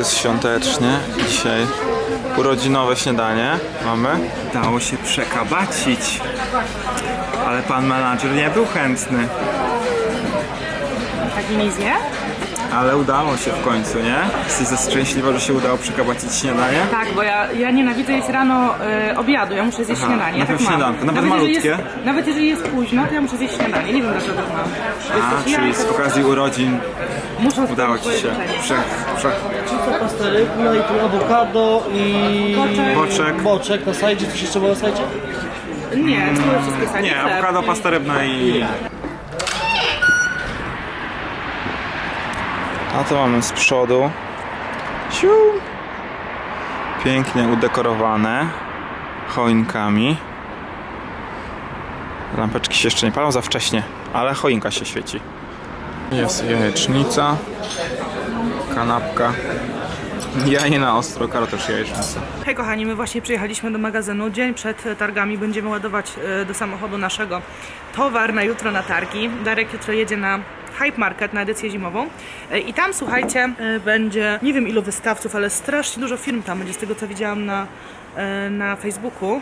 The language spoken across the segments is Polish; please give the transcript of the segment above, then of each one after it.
jest świątecznie. Dzisiaj urodzinowe śniadanie mamy. Dało się przekabacić. Ale pan menadżer nie był chętny. Taki nie zje? Ale udało się w końcu, nie? Jesteś szczęśliwa, że się udało przekabacić śniadanie? Tak, bo ja, ja nienawidzę jeść rano e, obiadu, ja muszę zjeść Aha, śniadanie. Ja najpierw tak mam. śniadanko, nawet jeżeli malutkie? Jest, nawet jeżeli jest późno, to ja muszę zjeść śniadanie. Nie wiem dlaczego tak mam. A, Jesteś czyli z okazji urodzin muszę udało ci się. Prze, prze, Pasteryk, no i tu awokado i Boczek. boczek. boczek na sajdzie, coś jeszcze było na sajdzie? Nie, to były wszystkie sanie. Nie, awokado, pasta rybna i... A to mamy z przodu. Siu. Pięknie udekorowane choinkami. Lampeczki się jeszcze nie palą za wcześnie, ale choinka się świeci. Jest jajecznica, kanapka. Jaje na ostro, też jajecznica. Hej kochani, my właśnie przyjechaliśmy do magazynu. Dzień przed targami będziemy ładować e, do samochodu naszego towar na jutro na targi. Darek jutro jedzie na Hype Market na edycję zimową. E, I tam słuchajcie, e, będzie nie wiem ilu wystawców, ale strasznie dużo firm tam będzie z tego co widziałam na, e, na Facebooku.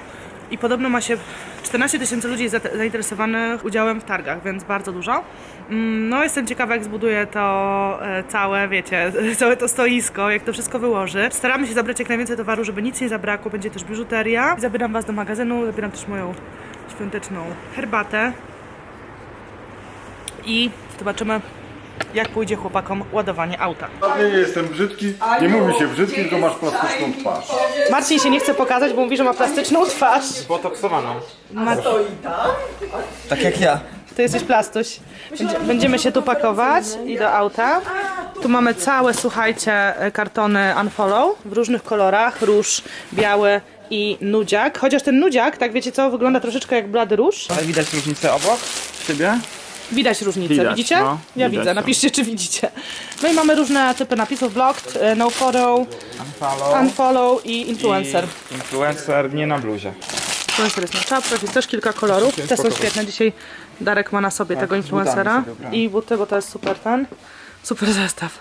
I podobno ma się 14 tysięcy ludzi zainteresowanych udziałem w targach, więc bardzo dużo. Mm, No jestem ciekawa jak zbuduje to całe, wiecie, całe to stoisko, jak to wszystko wyłoży. Staramy się zabrać jak najwięcej towaru, żeby nic nie zabrakło. Będzie też biżuteria. Zabieram Was do magazynu, zabieram też moją świąteczną herbatę. I zobaczymy jak pójdzie chłopakom ładowanie auta. Nie, jestem brzydki, nie mówi się brzydki, tylko masz plastyczną twarz. Marcin się nie chce pokazać, bo mówi, że ma plastyczną twarz. Botoksowaną. Tak jak ja. Ty jesteś plastuś. Będzie, będziemy się tu pakować i do auta. Tu mamy całe, słuchajcie, kartony Unfollow w różnych kolorach. Róż, biały i nudziak. Chociaż ten nudziak, tak wiecie co, wygląda troszeczkę jak blady róż. Ale widać różnicę obok siebie? Widać różnicę, Widać, widzicie? no, ja widać widzę, to. napiszcie czy widzicie. No i mamy różne typy napisów, blocked, e, no follow, Follow. unfollow i influencer. I influencer nie na bluzie. Influencer jest na czapkach, jest też kilka kolorów. Te są świetne. Dzisiaj Darek ma na sobie tego influencera Tak, sobie ubrałem. i buty, bo to jest super ten, super zestaw.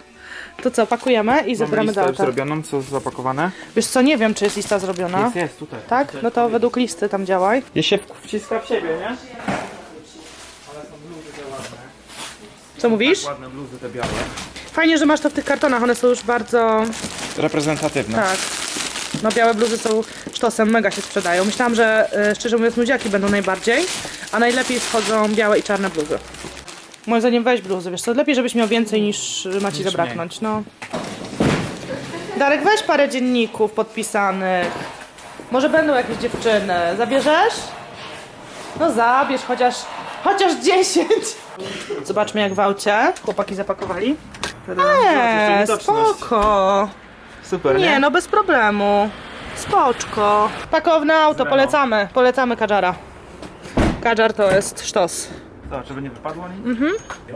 To co, pakujemy i Mamy zabieramy do listę już auta. zrobioną, co jest zapakowane? Wiesz co, nie wiem czy jest lista zrobiona. Jest, jest, tutaj. Tak? No to według listy tam działaj. Je się wciska w siebie, nie? Co mówisz? Ładne bluzy te białe. Fajnie, że masz to w tych kartonach, one są już bardzo... Reprezentatywne. Tak. No białe bluzy są sztosem, mega się sprzedają. Myślałam, że e, szczerze mówiąc nudziaki będą najbardziej, a najlepiej wchodzą białe i czarne bluzy. Moim zdaniem weź bluzy, wiesz co, lepiej żebyś miał więcej niż ma ci zabraknąć, no. Darek, weź parę dzienników podpisanych. Może będą jakieś dziewczyny. Zabierzesz? No zabierz, chociaż, chociaż 10. Zobaczmy jak w aucie. Chłopaki zapakowali. Eee, spoko. Super, nie? Nie, no bez problemu. Spoczko. Pakowne auto, polecamy. Polecamy Kadżara. Kadżar to jest sztos. Co, żeby nie wypadło nic?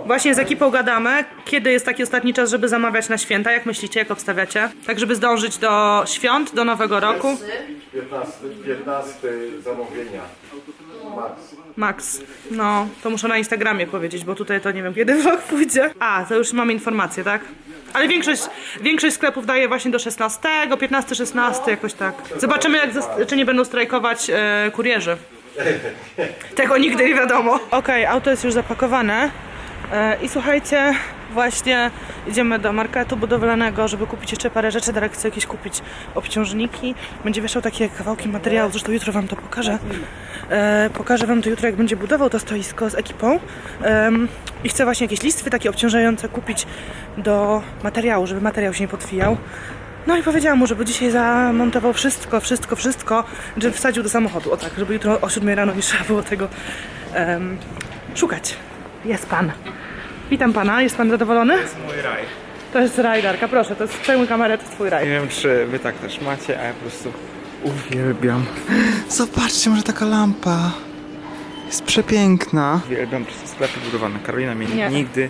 Właśnie z ekipą gadamy, kiedy jest taki ostatni czas, żeby zamawiać na święta. Jak myślicie, jak obstawiacie? Tak, żeby zdążyć do świąt, do nowego roku. 15, 15 zamówienia. Max. No, to muszę na Instagramie powiedzieć, bo tutaj to nie wiem, kiedy vlog pójdzie. A, to już mamy informację, tak? Ale większość, większość sklepów daje właśnie do 16, 15, 16, jakoś tak. Zobaczymy, jak czy nie będą strajkować e, kurierzy. Tego nigdy nie wiadomo. Okej, auto jest już zapakowane. E, I słuchajcie, właśnie idziemy do marketu budowlanego, żeby kupić jeszcze parę rzeczy. Darek chce jakieś kupić obciążniki. Będzie wieszał takie kawałki materiału, zresztą jutro wam to pokażę. E, pokażę wam to jutro, jak będzie budował to stoisko z ekipą. Em, I chcę właśnie jakieś listwy takie obciążające kupić do materiału, żeby materiał się nie potwijał. No i powiedziałam mu, żeby dzisiaj zamontował wszystko, wszystko, wszystko, żeby wsadził do samochodu. O tak, żeby jutro o 7 rano nie trzeba było tego em, szukać. Jest pan. Witam pana, jest pan zadowolony? Mój raj. To jest rajdarka, proszę, to jest przejmuj kamerę, to jest twój Nie raj. wiem, czy wy tak też macie, a ja po prostu uwielbiam. Zobaczcie, może taka lampa. Jest przepiękna. Uwielbiam po prostu sklepy budowane. Karolina mnie Nie. nigdy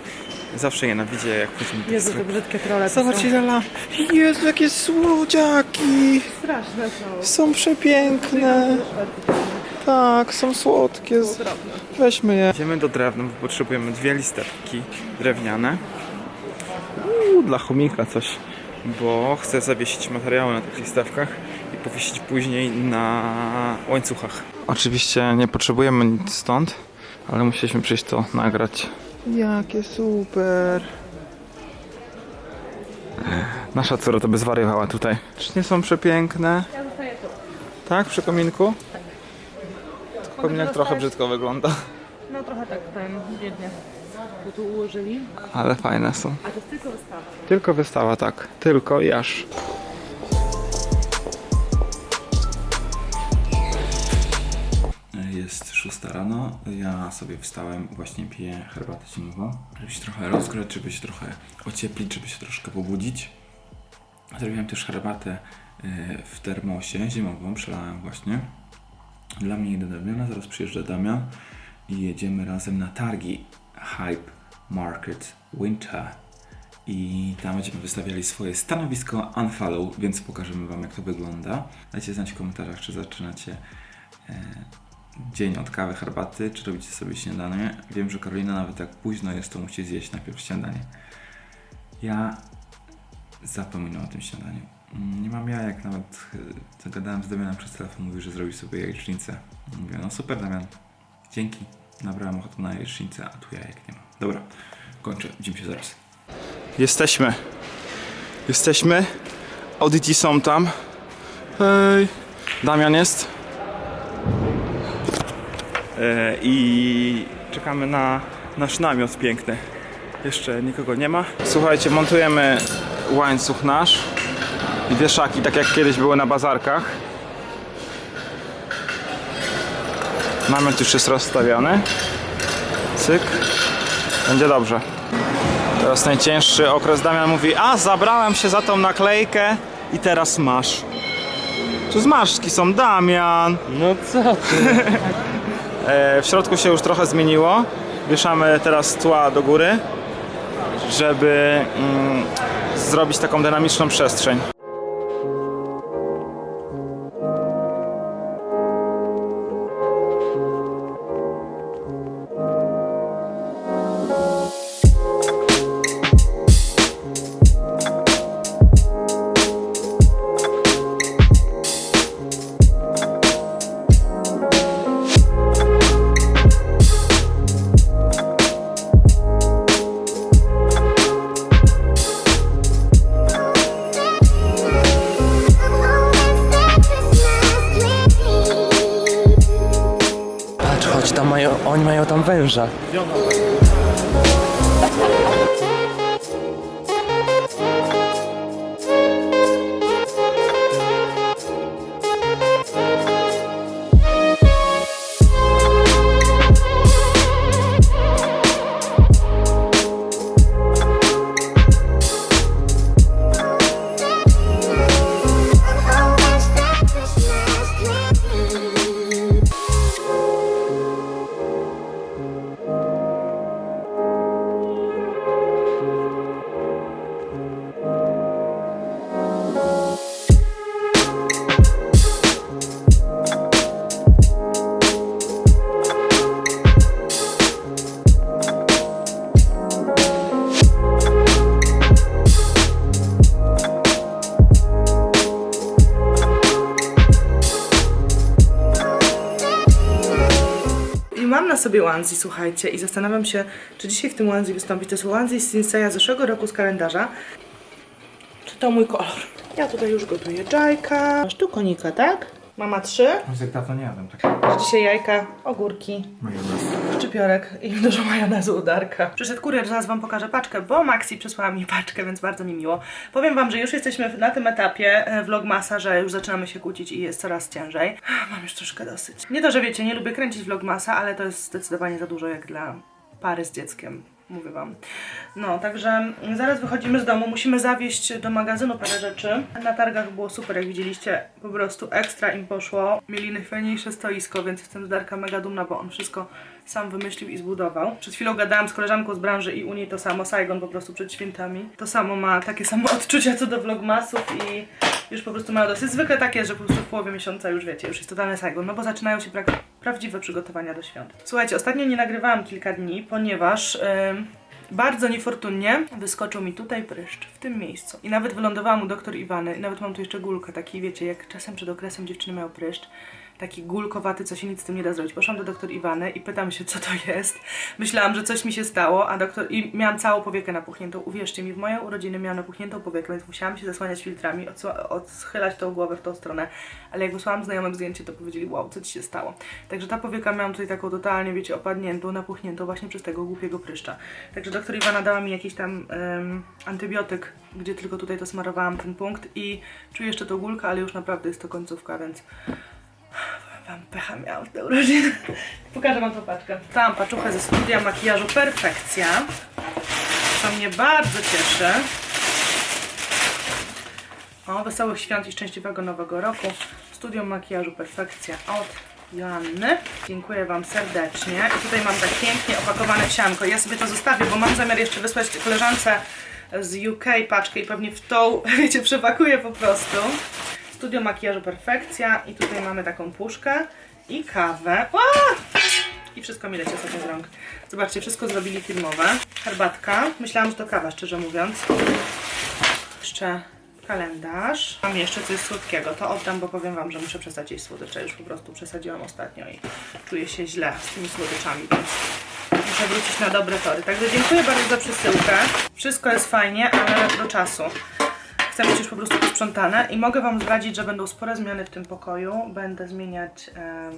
zawsze nienawidzi, jak wchodzimy do Jezu, te sklepu. brzydkie trole to Zobaczcie są te lampy. Jezu, jakie słodziaki. straszne są. Są przepiękne. Tak, są słodkie. Z- Weźmy je. Idziemy do drewna, bo potrzebujemy dwie listewki drewniane. Uuu, dla chomika coś bo chcę zawiesić materiały na tych listawkach i powiesić później na łańcuchach. Oczywiście nie potrzebujemy nic stąd, ale musieliśmy przyjść to nagrać. Jakie super! Nasza córa to by zwariowała tutaj. Czy nie są przepiękne? Ja zostaję tu. Tak, przy kominku? Kominek trochę brzydko wygląda, No trochę tak ten biednie. Bo tu ułożyli. ale fajne są. A to jest tylko wystawa. Tylko wystawa, tak. Tylko i aż. Jest 6 rano, ja sobie wstałem, właśnie piję herbatę zimową, żeby się trochę rozgrzać, żeby się trochę ocieplić, żeby się troszkę pobudzić. Zrobiłem też herbatę y, w termosie zimową, przelałem właśnie. Dla mnie i do Damiana, zaraz przyjeżdża Damian i jedziemy razem na targi Hype Market Winter i tam będziemy wystawiali swoje stanowisko Unfollow, więc pokażemy Wam jak to wygląda. Dajcie znać w komentarzach, czy zaczynacie e, dzień od kawy, herbaty, czy robicie sobie śniadanie. Wiem, że Karolina nawet jak późno jest, to musi zjeść najpierw śniadanie. Ja zapominam o tym śniadaniu. Nie mam jajek, nawet e, zagadałem z Damianem przez telefon, mówi, że zrobi sobie jajecznicę. Mówię, no super Damian, dzięki. Nabrałem ochotę na jajecznicę, a tu jajek nie ma. Dobra, kończę, widzimy się zaraz. Jesteśmy. Jesteśmy. Audyci są tam. Hej. Damian jest. E, I czekamy na nasz namiot piękny. Jeszcze nikogo nie ma. Słuchajcie, montujemy łańcuch nasz i wieszaki, tak jak kiedyś były na bazarkach. Namiot już jest rozstawiony. Cyk. Będzie dobrze. Teraz najcięższy okres Damian mówi, a zabrałem się za tą naklejkę i teraz masz. Tu zmarszczki są, Damian. No co ty? E, w środku się już trochę zmieniło. Wieszamy teraz tła do góry, żeby mm, zrobić taką dynamiczną przestrzeń. Oni mają tam węża. Sobie onesie, słuchajcie, i zastanawiam się, czy dzisiaj w tym onesie wystąpić. To jest onesie z Sinseya zeszłego roku z kalendarza. Czy to mój kolor? Ja tutaj już gotuję jajka. Masz tu konika, tak? Mama trzy. Jak dawno nie jadłem takiego. Dzisiaj jajka, ogórki, szczypiorek i dużo majonezu udarka. Przyszedł kurier, zaraz wam pokażę paczkę, bo Maxi przysłała mi paczkę, więc bardzo mi miło. Powiem wam, że już jesteśmy na tym etapie e, vlogmasa, że już zaczynamy się kłócić i jest coraz ciężej. Mam już troszkę dosyć. Nie to, że wiecie, nie lubię kręcić vlogmasa, ale to jest zdecydowanie za dużo jak dla pary z dzieckiem. Mówię wam. No, także zaraz wychodzimy z domu. Musimy zawieźć do magazynu parę rzeczy. Na targach było super, jak widzieliście. Po prostu ekstra im poszło. Mieli najfajniejsze stoisko, więc jestem z Darka mega dumna, bo on wszystko sam wymyślił i zbudował. Przed chwilą gadałam z koleżanką z branży i u niej to samo. Saigon po prostu przed świętami. To samo ma takie samo odczucia co do vlogmasów i już po prostu mają dosyć. Zwykle tak jest, że po prostu w połowie miesiąca już wiecie, już jest totalny Saigon, no bo zaczynają się pra- prawdziwe przygotowania do świąt. Słuchajcie, ostatnio nie nagrywałam kilka dni, ponieważ... ym, bardzo niefortunnie wyskoczył mi tutaj pryszcz, w tym miejscu. I nawet wylądowałam u doktor Iwany. I nawet mam tu jeszcze gulkę, taki wiecie, jak czasem przed okresem dziewczyny mają pryszcz. Taki gulkowaty, co się nic z tym nie da zrobić. Poszłam do doktor Iwany i pytam się, co to jest. Myślałam, że coś mi się stało, a doktor... I miałam całą powiekę napuchniętą. Uwierzcie mi, w moje urodziny miałam napuchniętą powiekę, więc musiałam się zasłaniać filtrami, odschylać tą głowę w tą stronę. Ale jak wysłałam znajomym zdjęcie, to powiedzieli, wow, co ci się stało. Także ta powieka miałam tutaj taką totalnie, wiecie, opadniętą, napuchniętą właśnie przez tego głupiego pryszcza. Także doktor Iwana dała mi jakiś tam antybiotyk, gdzie tylko tutaj to smarowałam ten punkt i czuję jeszcze tą gulkę, ale już naprawdę jest to końcówka, więc Wam pecha miałam w te urodziny. Pokażę Wam tą paczkę. Dostałam paczuchę ze studia makijażu Perfekcja, co mnie bardzo cieszy. O, wesołych świąt i szczęśliwego nowego roku. Studium makijażu Perfekcja od Joanny. Dziękuję Wam serdecznie. I tutaj mam tak pięknie opakowane wsianko. Ja sobie to zostawię, bo mam zamiar jeszcze wysłać koleżance z UK paczkę i pewnie w tą, wiecie, przepakuję po prostu. Studio makijażu Perfekcja i tutaj mamy taką puszkę i kawę. Ła! I wszystko mi leci sobie z rąk. Zobaczcie, wszystko zrobili filmowe. Herbatka. Myślałam, że to kawa, szczerze mówiąc. Jeszcze kalendarz. Mam jeszcze coś słodkiego. To oddam, bo powiem Wam, że muszę przestać jeść słodycze. Już po prostu przesadziłam ostatnio i czuję się źle z tymi słodyczami, więc muszę wrócić na dobre tory. Także dziękuję bardzo za przesyłkę. Wszystko jest fajnie, ale do czasu. Chcę mieć już po prostu posprzątane i mogę Wam zdradzić, że będą spore zmiany w tym pokoju. Będę zmieniać e,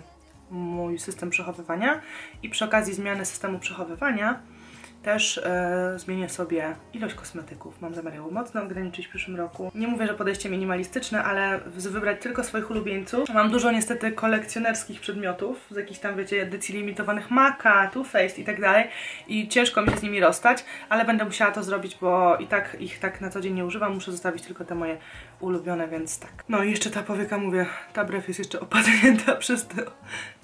mój system przechowywania i przy okazji zmiany systemu przechowywania też e, zmienię sobie ilość kosmetyków. Mam zamiar ją mocno ograniczyć w przyszłym roku. Nie mówię, że podejście minimalistyczne, ale wybrać tylko swoich ulubieńców. Mam dużo niestety kolekcjonerskich przedmiotów, z jakichś tam, wiecie, edycji limitowanych Maca, Too Faced i tak dalej i ciężko mi się z nimi rozstać, ale będę musiała to zrobić, bo i tak ich tak na co dzień nie używam, muszę zostawić tylko te moje ulubione, więc tak. No i jeszcze ta powieka, mówię, ta brew jest jeszcze opadnięta przez to.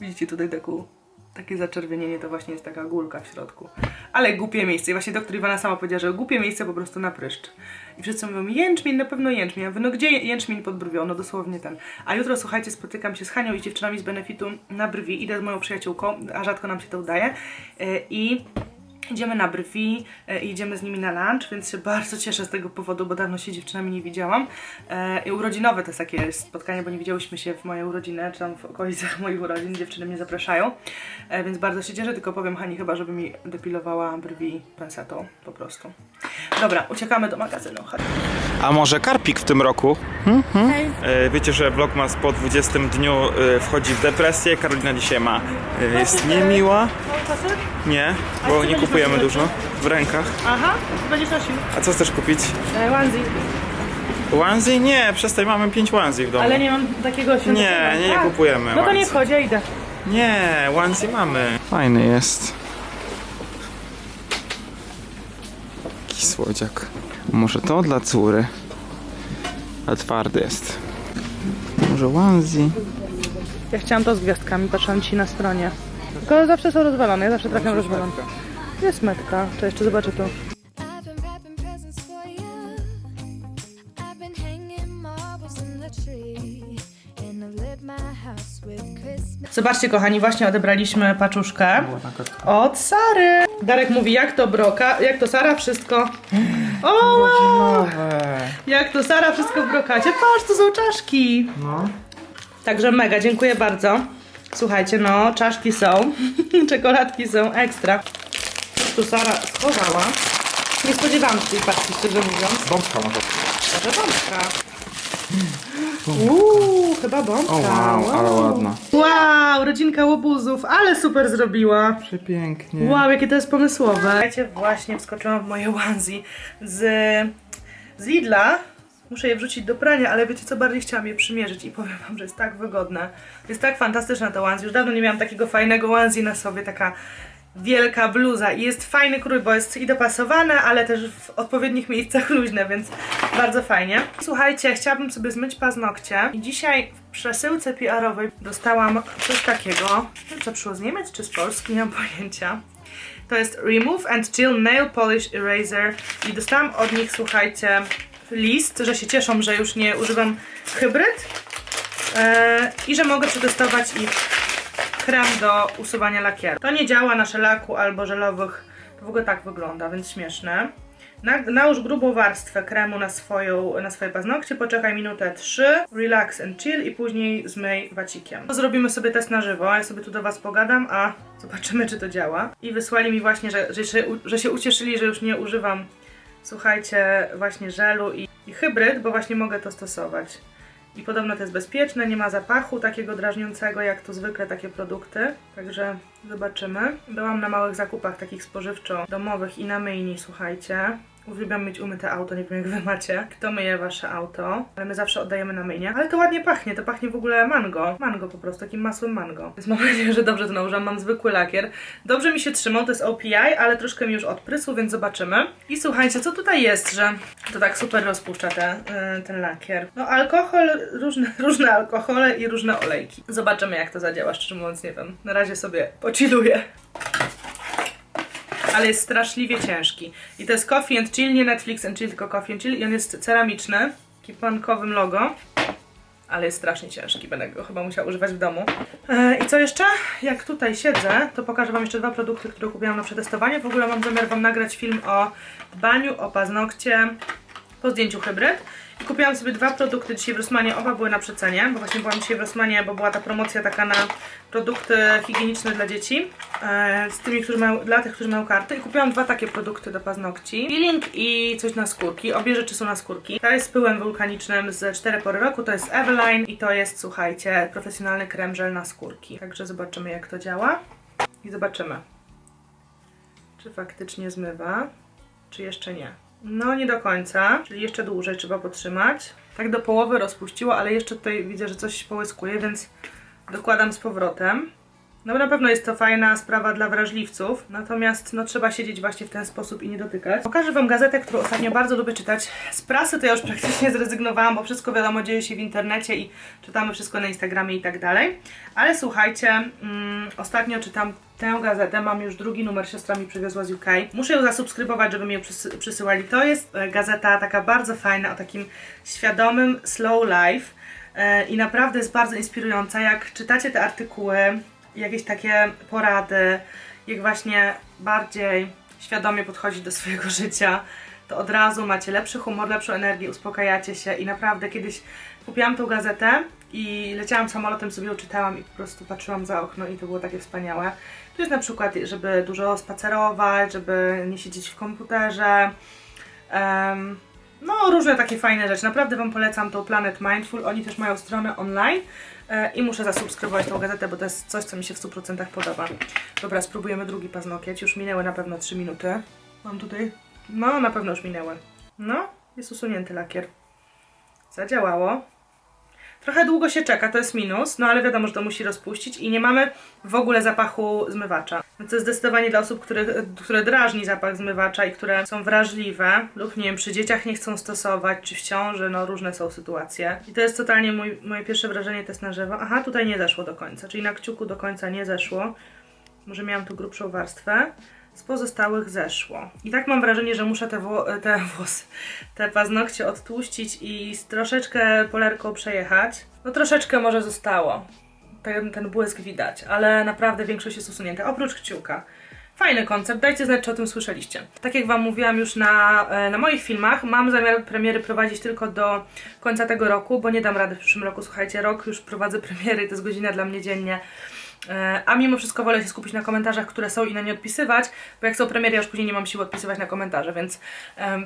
Widzicie tutaj taką takie zaczerwienienie to właśnie jest taka gulka w środku. Ale głupie miejsce. I właśnie doktor Iwana sama powiedziała, że głupie miejsce po prostu na pryszcz. I wszyscy mówią, jęczmień, na pewno jęczmień. Ja no gdzie jęczmień pod brwią? No dosłownie ten. A jutro, słuchajcie, spotykam się z Hanią i dziewczynami z Benefitu na brwi. Idę z moją przyjaciółką, a rzadko nam się to udaje. Yy, I Idziemy na brwi e, i idziemy z nimi na lunch, więc się bardzo cieszę z tego powodu, bo dawno się dziewczynami nie widziałam. E, I urodzinowe to jest takie spotkanie, bo nie widziałyśmy się w moje urodziny, czy tam w okolicach moich urodzin, dziewczyny mnie zapraszają. E, więc bardzo się cieszę, tylko powiem Hani chyba, żeby mi depilowała brwi pensetą po prostu. Dobra, uciekamy do magazynu. Chodź. A może Karpik w tym roku? E, Wiecie, że Vlogmas po 20 dniu e, wchodzi w depresję. Karolina dzisiaj ma, e, jest niemiła. Nie, bo nie kupujemy dużo w rękach. Aha, będziesz nosił. A co chcesz kupić? E, onesie. Onesie? Nie, przestań, mamy 5 onesie w domu. Ale nie mam takiego świątecznego. Nie, nie, nie kupujemy No to nie onesie. wchodzi, ja idę. Nie, onesie mamy. Fajny jest. Jaki słodziak. Może to dla córy. Ale twardy jest. Może onesie? Ja chciałam to z gwiazdkami, patrzyłam ci na stronie. Tylko zawsze są rozwalone, ja zawsze trafiam rozwalone. Jest metka, to jeszcze zobaczę tu. Zobaczcie kochani, właśnie odebraliśmy paczuszkę od Sary. Darek mówi, jak to broka, jak to Sara, wszystko... O, wow! Jak to Sara, wszystko w brokacie. Patrz, to są czaszki. No. Także mega, dziękuję bardzo. Słuchajcie, no, czaszki są, czekoladki są ekstra. Coś tu Sara schowała. Nie spodziewałam się tej paczki, szczerze mówiąc. Bombka może. Może bombka. Uuu, chyba bombka. O wow, ale ładna. Wow, rodzinka łobuzów, ale super zrobiła. Przepięknie. Wow, jakie to jest pomysłowe. Słuchajcie, właśnie wskoczyłam w moje onesie z, z Lidla. Muszę je wrzucić do prania, ale wiecie co, bardziej chciałam je przymierzyć i powiem wam, że jest tak wygodne. Jest tak fantastyczna ta onesie. Już dawno nie miałam takiego fajnego onesie na sobie, taka wielka bluza i jest fajny krój, bo jest i dopasowane, ale też w odpowiednich miejscach luźne, więc bardzo fajnie. Słuchajcie, chciałabym sobie zmyć paznokcie i dzisiaj w przesyłce PR-owej dostałam coś takiego. Wiem, co przyszło z Niemiec czy z Polski, nie mam pojęcia. To jest Remove and Chill Nail Polish Eraser i dostałam od nich, słuchajcie, list, że się cieszą, że już nie używam hybryd e, i że mogę przetestować ich krem do usuwania lakieru. To nie działa na szelaku albo żelowych To w ogóle tak wygląda, więc śmieszne. Na, nałóż grubą warstwę kremu na, swoją, na swoje paznokcie, poczekaj minutę 3, relax and chill i później zmyj wacikiem. To zrobimy sobie test na żywo, ja sobie tu do Was pogadam, a zobaczymy czy to działa. I wysłali mi właśnie, że, że, się, że się ucieszyli, że już nie używam, słuchajcie, właśnie żelu i, i hybryd, bo właśnie mogę to stosować. I podobno to jest bezpieczne, nie ma zapachu takiego drażniącego jak to zwykle takie produkty. Także zobaczymy. Byłam na małych zakupach takich spożywczo-domowych i na myjni, słuchajcie. Uwielbiam mieć umyte auto, nie wiem jak wy macie. Kto myje wasze auto? Ale my zawsze oddajemy na myjnię. Ale to ładnie pachnie, to pachnie w ogóle mango. Mango po prostu, takim masłem mango. Więc mam nadzieję, że dobrze to nałożyłam. Mam zwykły lakier. Dobrze mi się trzymał, to jest OPI, ale troszkę mi już odprysł, więc zobaczymy. I słuchajcie, co tutaj jest, że to tak super rozpuszcza te, y, ten lakier. No alkohol, różne, różne alkohole i różne olejki. Zobaczymy jak to zadziała, szczerze mówiąc nie wiem. Na razie sobie pociluję ale jest straszliwie ciężki. I to jest Coffee and Chill, nie Netflix and Chill, tylko Coffee and Chill i on jest ceramiczny, kipankowym logo, ale jest strasznie ciężki, będę go chyba musiała używać w domu. E, I co jeszcze? Jak tutaj siedzę, to pokażę Wam jeszcze dwa produkty, które kupiłam na przetestowanie. W ogóle mam zamiar Wam nagrać film o dbaniu o paznokcie po zdjęciu hybryd. I kupiłam sobie dwa produkty dzisiaj w Rossmanie, oba były na przecenie, bo właśnie byłam dzisiaj w Rossmanie, bo była ta promocja taka na produkty higieniczne dla dzieci, e, z tymi, którzy mają, dla tych, którzy mają karty. I kupiłam dwa takie produkty do paznokci. Peeling i coś na skórki. Obie rzeczy są na skórki. Ta jest z pyłem wulkanicznym z 4 pory roku, to jest Eveline i to jest, słuchajcie, profesjonalny krem żel na skórki. Także zobaczymy jak to działa i zobaczymy, czy faktycznie zmywa, czy jeszcze nie. No nie do końca, czyli jeszcze dłużej trzeba potrzymać. Tak do połowy rozpuściło, ale jeszcze tutaj widzę, że coś połyskuje, więc dokładam z powrotem. No na pewno jest to fajna sprawa dla wrażliwców, natomiast no trzeba siedzieć właśnie w ten sposób i nie dotykać. Pokażę Wam gazetę, którą ostatnio bardzo lubię czytać. Z prasy to ja już praktycznie zrezygnowałam, bo wszystko wiadomo dzieje się w internecie i czytamy wszystko na Instagramie i tak dalej. Ale słuchajcie, mm, ostatnio czytam tę gazetę, mam już drugi numer, siostra mi przywiozła z UK. Muszę ją zasubskrybować, żeby mi ją przysy- przysyłali. To jest e, gazeta taka bardzo fajna, o takim świadomym slow life. E, I naprawdę jest bardzo inspirująca. Jak czytacie te artykuły, jakieś takie porady, jak właśnie bardziej świadomie podchodzić do swojego życia, to od razu macie lepszy humor, lepszą energię, uspokajacie się i naprawdę kiedyś kupiłam tą gazetę i leciałam samolotem, sobie czytałam i po prostu patrzyłam za okno i to było takie wspaniałe. Tu jest na przykład, żeby dużo spacerować, żeby nie siedzieć w komputerze, Em, no, różne takie fajne rzeczy. Naprawdę Wam polecam tą Planet Mindful. Oni też mają stronę online i muszę zasubskrybować tą gazetę, bo to jest coś, co mi się w 100% podoba. Dobra, spróbujemy drugi paznokieć. Już minęły na pewno 3 minuty. Mam tutaj. No, na pewno już minęły. No, jest usunięty lakier. Zadziałało. Trochę długo się czeka, to jest minus, no ale wiadomo, że to musi rozpuścić i nie mamy w ogóle zapachu zmywacza. No to jest zdecydowanie dla osób, które, które drażni zapach zmywacza i które są wrażliwe lub nie wiem, przy dzieciach nie chcą stosować, czy w ciąży, no różne są sytuacje. I to jest totalnie mój, moje pierwsze wrażenie test na żywo. Aha, tutaj nie zeszło do końca, czyli na kciuku do końca nie zeszło. Może miałam tu grubszą warstwę. Z pozostałych zeszło. I tak mam wrażenie, że muszę te, wło- te włosy, te paznokcie odtłuścić i troszeczkę polerką przejechać. No troszeczkę może zostało. Ten, ten błysk widać, ale naprawdę większość jest usunięta, oprócz kciuka. Fajny koncept, dajcie znać, czy o tym słyszeliście. Tak jak Wam mówiłam już na, e, na moich filmach, mam zamiar premiery prowadzić tylko do końca tego roku, bo nie dam rady w przyszłym roku. Słuchajcie, rok już prowadzę premiery, to jest godzina dla mnie dziennie. E, A mimo wszystko wolę się skupić na komentarzach, które są i na nie odpisywać, bo jak są premiery, ja już później nie mam siły odpisywać na komentarze, więc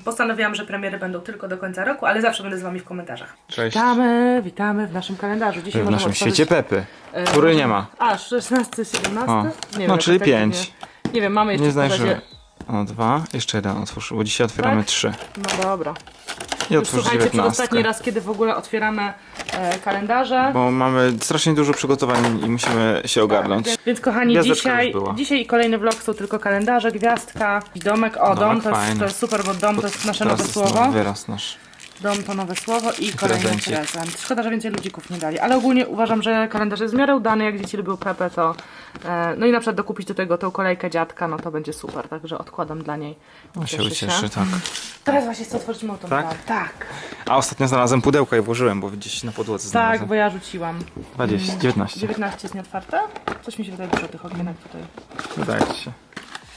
postanowiłam, że premiery będą tylko do końca roku, ale zawsze będę z Wami w komentarzach. Cześć. Witamy, witamy w naszym kalendarzu. Dzisiaj W naszym świecie Pepy, e, który nie ma. A, 16, 17? O, Nie no, wiem, czyli jakoś tak pięć. dziwnie. Nie wiem, mamy jeszcze Nie znajdziemy. O, dwa. Jeszcze jeden otwórz, bo dzisiaj otwieramy Tak? trzy. No dobra. I Już otwórz słuchajcie, przed ostatni dziewiętnastkę. raz, kiedy w ogóle otwieramy e, kalendarze. Bo mamy strasznie dużo przygotowań i musimy się ogarnąć. Więc, więc kochani, Gwiazdeczka dzisiaj, była. dzisiaj kolejny vlog są tylko kalendarze, gwiazdka, domek. O, dom Domek to jest, fajny. to jest super, bo dom to jest nasze Teraz nowe jest słowo. nowy wyraz nasz. Dom to nowe słowo i kolejny prezencik. prezent. Szkoda, że więcej ludzików nie dali, ale ogólnie uważam, że kalendarz jest w miarę udany, jak dzieci lubią Pepe, to e, no i na przykład dokupić do tego tą kolejkę dziadka, no to będzie super, także odkładam dla niej. On się ucieszy, tak. Teraz właśnie chcę otworzyć motor. Tak? Tak, A ostatnio znalazłem pudełka i włożyłem, bo gdzieś na podłodze tak, znalazłem. bo ja rzuciłam. 20, 19. 19 jest nieotwarte? Coś mi się wydaje dużo tych okienek tutaj. Wydaje ci się.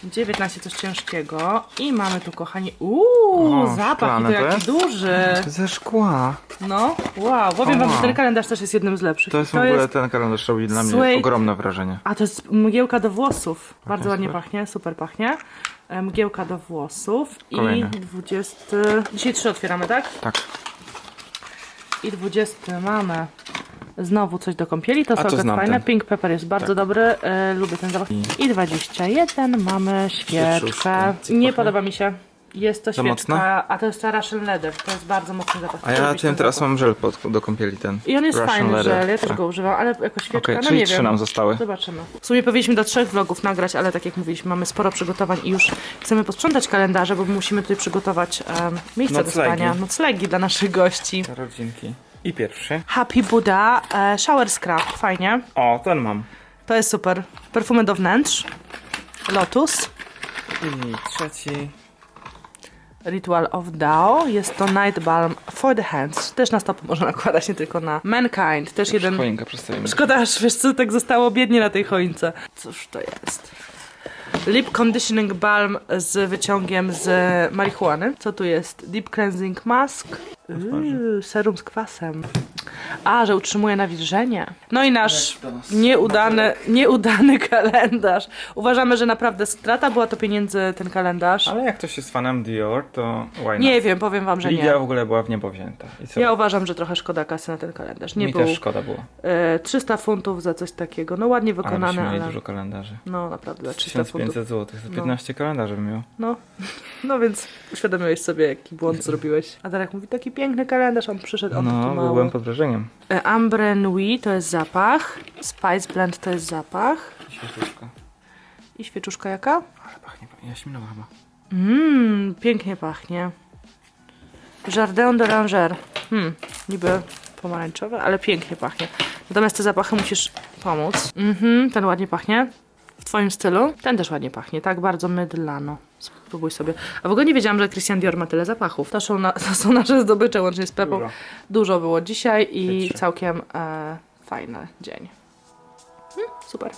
19 coś ciężkiego. I mamy tu, kochani, uuu, O, zapach i szklane to jaki jest? duży. Ze szkła. No, wow, powiem wam, że ten kalendarz też jest jednym z lepszych. To jest w ogóle, ten kalendarz robi dla mnie ogromne wrażenie. A to jest mgiełka do włosów. Bardzo ładnie super. pachnie, super pachnie. E, Mgiełka do włosów. Kolejny. I 20. Dzisiaj trzy otwieramy, tak? Tak. I 20 mamy znowu coś do kąpieli. To są fajne. Pink pepper jest bardzo dobry. E, lubię ten zapach. I 21 mamy świeczkę. Nie podoba mi się. Jest to Za świeczka, a to jest Russian Leather. To jest bardzo mocny zapach. A ja tym ten teraz mam żel pod, do kąpieli ten. I on jest Russian fajny leather. żel, ja też Tak. go używam, ale jako świeczka, Okej, no czyli nie trzy wiem. nam zostały. Zobaczymy. W sumie powinniśmy do trzech vlogów nagrać, ale tak jak mówiliśmy, mamy sporo przygotowań i już chcemy posprzątać kalendarze, bo musimy tutaj przygotować um, miejsce do Noclegi. spania, noclegi dla naszych gości. Rodzinki. I pierwszy. Happy Buddha e, Shower Scrub, fajnie. O, ten mam. To jest super. Perfumy do wnętrz. Lotus. I trzeci. Ritual of Dao. Jest to Night Balm for the Hands. Też na stopy można nakładać, nie tylko na Mankind. Też jeden... Choinkę przedstawimy. Szkoda, aż wiesz co, tak zostało biednie na tej choince. Cóż to jest? Lip Conditioning Balm z wyciągiem z marihuany. Co tu jest? Deep Cleansing Mask. Uuu, serum z kwasem. A, że utrzymuje nawilżenie. No i nasz nieudany, nieudany kalendarz. Uważamy, że naprawdę strata była to pieniędzy ten kalendarz. Ale jak ktoś jest fanem Dior, to why not? Nie wiem, powiem wam, że Lidia nie. w ogóle była w niebo wzięta. I co? Ja uważam, że trochę szkoda kasy na ten kalendarz. Nie Mi był też szkoda było. e, 300 funtów za coś takiego. No ładnie Ale wykonane, byśmy mieli ale... dużo kalendarzy. No naprawdę, za 300 funtów. 1500 zł, za 15 kalendarzy bym miał. No. no więc uświadomiłeś sobie, jaki błąd zrobiłeś. A Darek mówi, taki piękny kalendarz, on przyszedł, on No, byłem pod wrażeniem. Ambre Nui to jest zapach, Spice Blend to jest zapach Świetluszka. i świeczuszka jaka? Ale pachnie, jaśminowa chyba. Mmm, pięknie pachnie. Jardin d'Oranger. Hmm, niby pomarańczowe, ale pięknie pachnie. Natomiast te zapachy musisz pomóc. Mhm, ten ładnie pachnie. W twoim stylu. Ten też ładnie pachnie, tak bardzo mydlano. Spróbuj sobie. A w ogóle nie wiedziałam, że Christian Dior ma tyle zapachów. To są, na, to są nasze zdobycze łącznie z Pepą. Dużo. Dużo było dzisiaj i całkiem e, fajny dzień. Hmm, super.